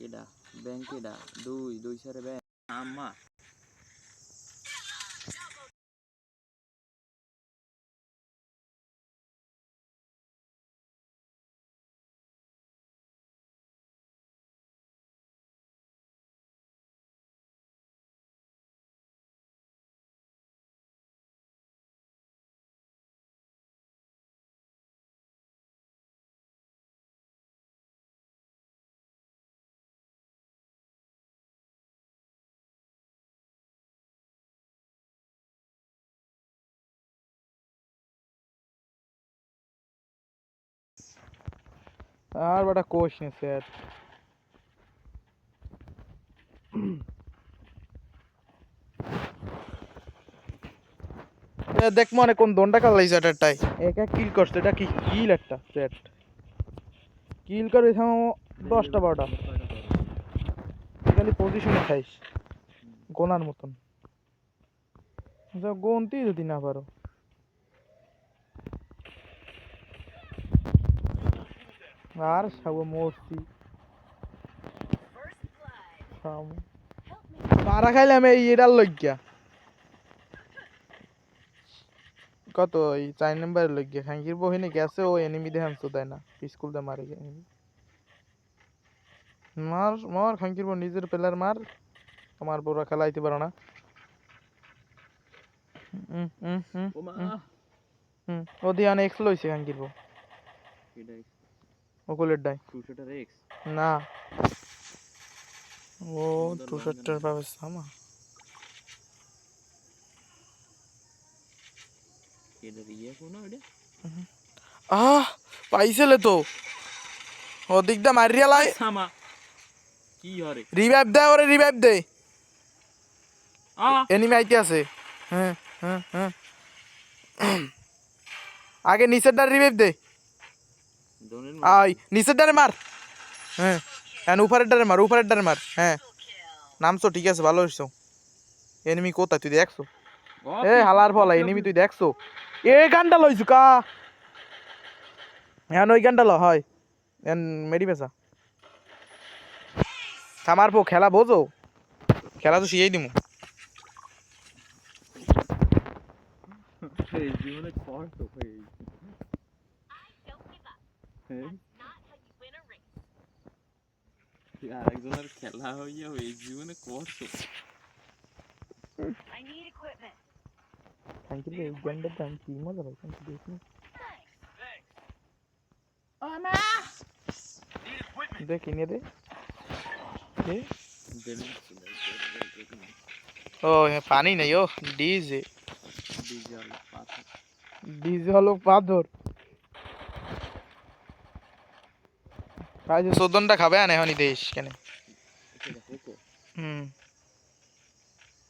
কেডা ব্যাংক কেডা দুই দুই সারে ব্যাংক। আম্মা। আর বেটা কোষ নে স্যার দেখ মনে কোন দনটা কালাইছে এটারটাই একা কিল করছে এটা কি কিল একটা সেট কিল করে থামো দশটা বারোটা। খালি পজিশনে খাইস। গোনার মতন। যা গুনতেই যদি না পারো। আর সব মরছি। মারা খাইলাম এই এটার লজ্ঞা কত এই চার নম্বরের লজ্ঞা খাঙ্কির বহিনে গেছে ও এনিমি দেখান দেয় না। স্কুল দে মারে গিয়ে। মার মার খাঙ্কির বউ নিজের প্লেয়ার মার। তোমার বউরা খেলাইতে পারো না। ও দিয়ে এক্স লইছে খাঙ্কির বউ। ওকুলের ডাই। এক্স না। ও সুন্দর টু বাঙ্গান পাবে সামা। ইয়ে আহ পাইছিলে তো। দা মারিয়া লাই। সামা। কি হরে? রিভাইভ দে ওরে রিভাইভ দে। এনিমি আইতে আছে। হ্যাঁ হ্যাঁ হ্যাঁ। আগে নিচেরটার রিভাইভ দে। আই নিচেরটারে মার। হ্যাঁ হ্যাঁ উপরেরটারে মার উপরেরটারে মার। হ্যাঁ নামছো ঠিক আছে ভালো হইছো। এনিমি কোথায়? তুই দেখছ? এ হালার ফলা এনিমি তুই দেখছ? এ গানটা লইছু কা? হ্যাঁ ওই গানটা ল হয়। এন মেরি পেশা থামার পো খেলা বোঝো? খেলা তো শিয়েই দিমু। এই জীবনে কষ্ট হয়ে আরেকজনের খেলা হইয়া এই জীবনে কষ্ট I need equipment. Thank you এই গানটার দাম কি মজা পাই থ্যাংক ইউ দে কিনে দে দে ও হ্যাঁ পানি নাই ও ডিজে ডিজেল পাথর ডিজে হলো পাথর কাজ সোদনটা খাবে আনে হনি দেশ কেন। হুম।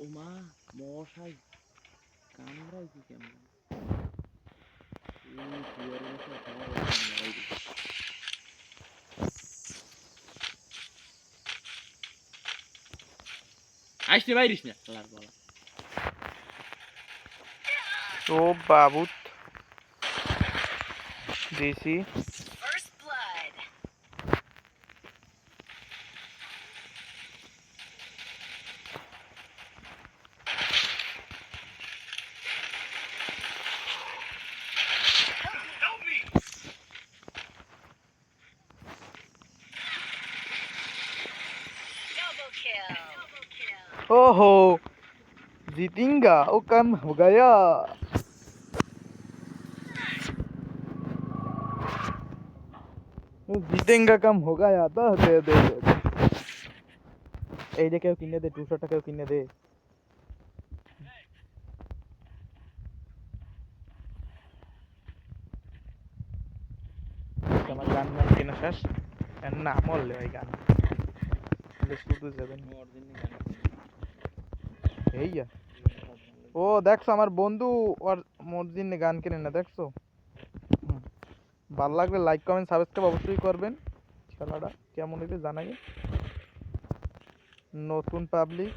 ও মা মশাই কেমন? আসতে বাইরিস না? বলা ও বাবুত দেশি ओहो जीतेंगा ओ कम हो गया वो जीतेंगा कम हो गया तो दे दे दे दे। এই যে কেউ কিনে দে দুশো টাকাও কিনে দে আমার গান গান কেনা শেষ এর না মরলে ওই গান শুধু যাবেন এই যা। ও, দেখছ আমার বন্ধু, ওর মর্জিন গান কেনে না, দেখছ? ভালো লাগলে লাইক কমেন্ট সাবস্ক্রাইব অবশ্যই করবেন। খেলাটা কেমন হইবে জানাবে নতুন পাবলিক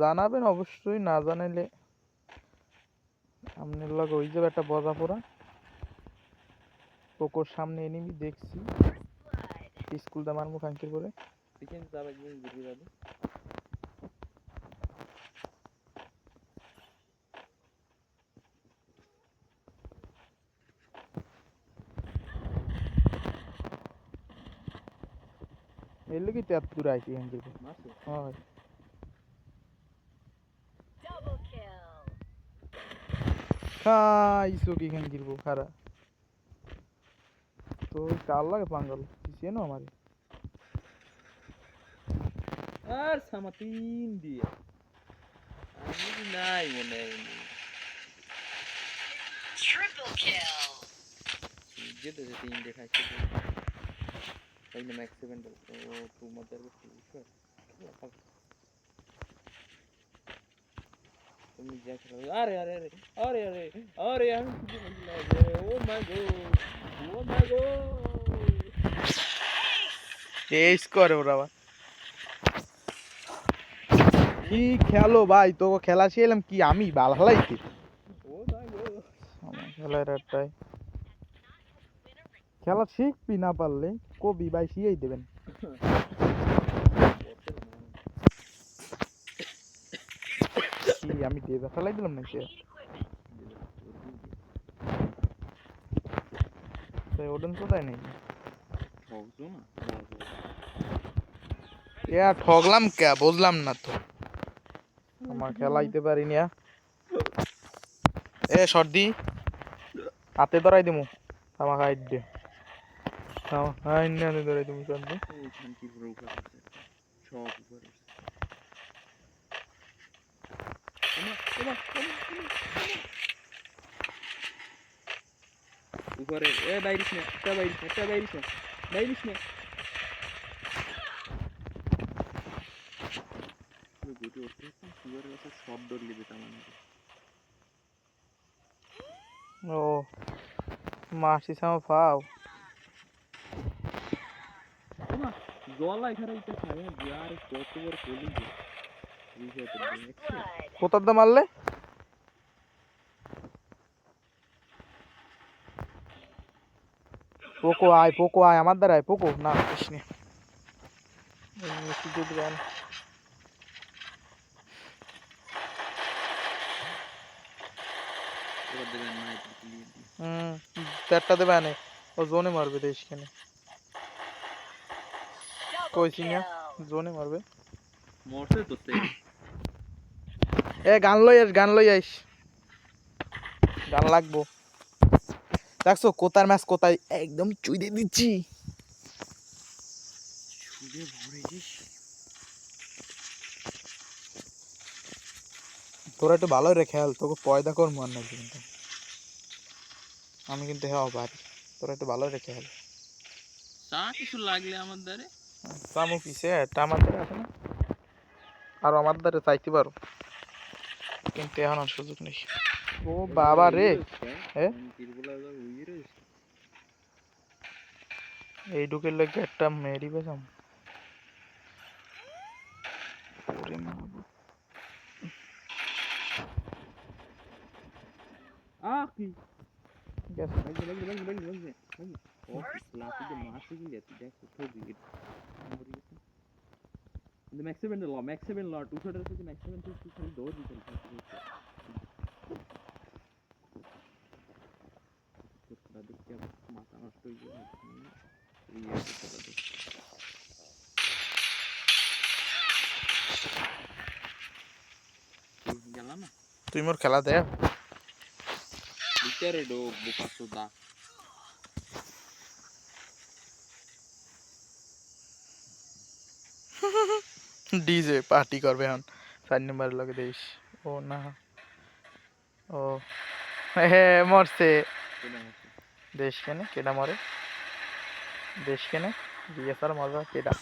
জানাবেন অবশ্যই, না জানাইলে আপনার লগে ওই যে একটা বজা পড়া। পোকোর সামনে এনিমি দেখছি। স্কুল দামার মুখ খাঙ্কির করে। পিছনে যাবে গিয়ে ঘুরে যাবে এর লোকই তো এত দূরে আইছি খাঙ্কির করে মারছো হয় Double kill. খাইছো কি খাঙ্কির বউ খারা তো কার লাগে পাঙ্গাল চেনো আমারে আর সামা তিন দিয়ে। আমি নাই মনে Triple kill. যেতে যেতে তিন দেখাচ্ছে তাই না ম্যাক্স সেভেন ও টু করছি তুমি যা খেলো আরে আরে আরে আরে আরে আরে আমি কিছু বললাম ও মাই গড ও মাই গড এই করে ওরা আবার। কি খেলো ভাই? তো খেলা শিখলাম কি? আমি আমার খেলার একটাই খেলা শিখবি না পারলে কবি ভাই শিখেই দেবেন। আমি দেবে ফেলাই দিলাম না সে সে ওডেন কোথায় নেই? ঠগলাম কে? বুঝলাম না তো। আমার খেলাইতে পারিনি আ। এ সর্দি হাতে ধরাই দিমু। আমার হাইট দে। হাই না ধরাই দিমু সর্দি ওইখান কি পুরো উপরে এ বাইরিস না একটা বাইরিস না একটা বাইরিস না বাইরিস না। সব তার মানে। ও মাসি সামা এখানে এটা আর কত বড় কলি blood. কোথার দা মারলে? পোকো আয় পোকো আয় আমার দ্বারা আয় পোকো। না কৃষ্ণ। চারটা দেবে আনে। ও জোনে মারবে দেশ কেনে। Double কইছি না জোনে মারবে। মরছে তো এ গান লই আস গান লই আইস। গান লাগবো। দেখছ কোতার ম্যাচ কোথায় একদম চুই দিয়ে দিচ্ছি ভরে তোরা একটু ভালো রে খেয়াল তোকে পয়দা কর মন না কিন্তু। আমি কিন্তু হ্যাঁ পারি তোরা একটু ভালো রে খেয়াল চা কিছু লাগলে আমার দ্বারে? চামু পিছে একটা আমার দ্বারা আছে না? আর আমার দ্বারে চাইতে পারো। কিন্তু এখন আর সুযোগ নেই। ও বাবা রে! এ? এই ঢুকের লোক একটা মেরি বেসাম মা Ah, কি গেছে লাগবে লাগবে লাগবে লাগবে লাগবে লাগবে ও লাফি যে মারছে কি যাচ্ছে দেখ কোথাও দিয়ে মরে গেছে কিন্তু max seven L max seven L two শটের সাথে ম্যাক্স সেভেন তুই খালি দৌড় দিতে দেখতে আবার মাথা নষ্ট হয়ে যাবে এই অবস্থাটা দেখ গেলাম না তুই মোর খেলা দে ভিতরে ঢোক বোকা সুদা ডিজে পার্টি করবে এখন। চার নম্বর লগে দেশ। ও না। ও। হে, মরছে। কেনা হচ্ছে দেশ কেনে? কেডা মরে? দেশ কেনে? বিএসআর মজা কেডা?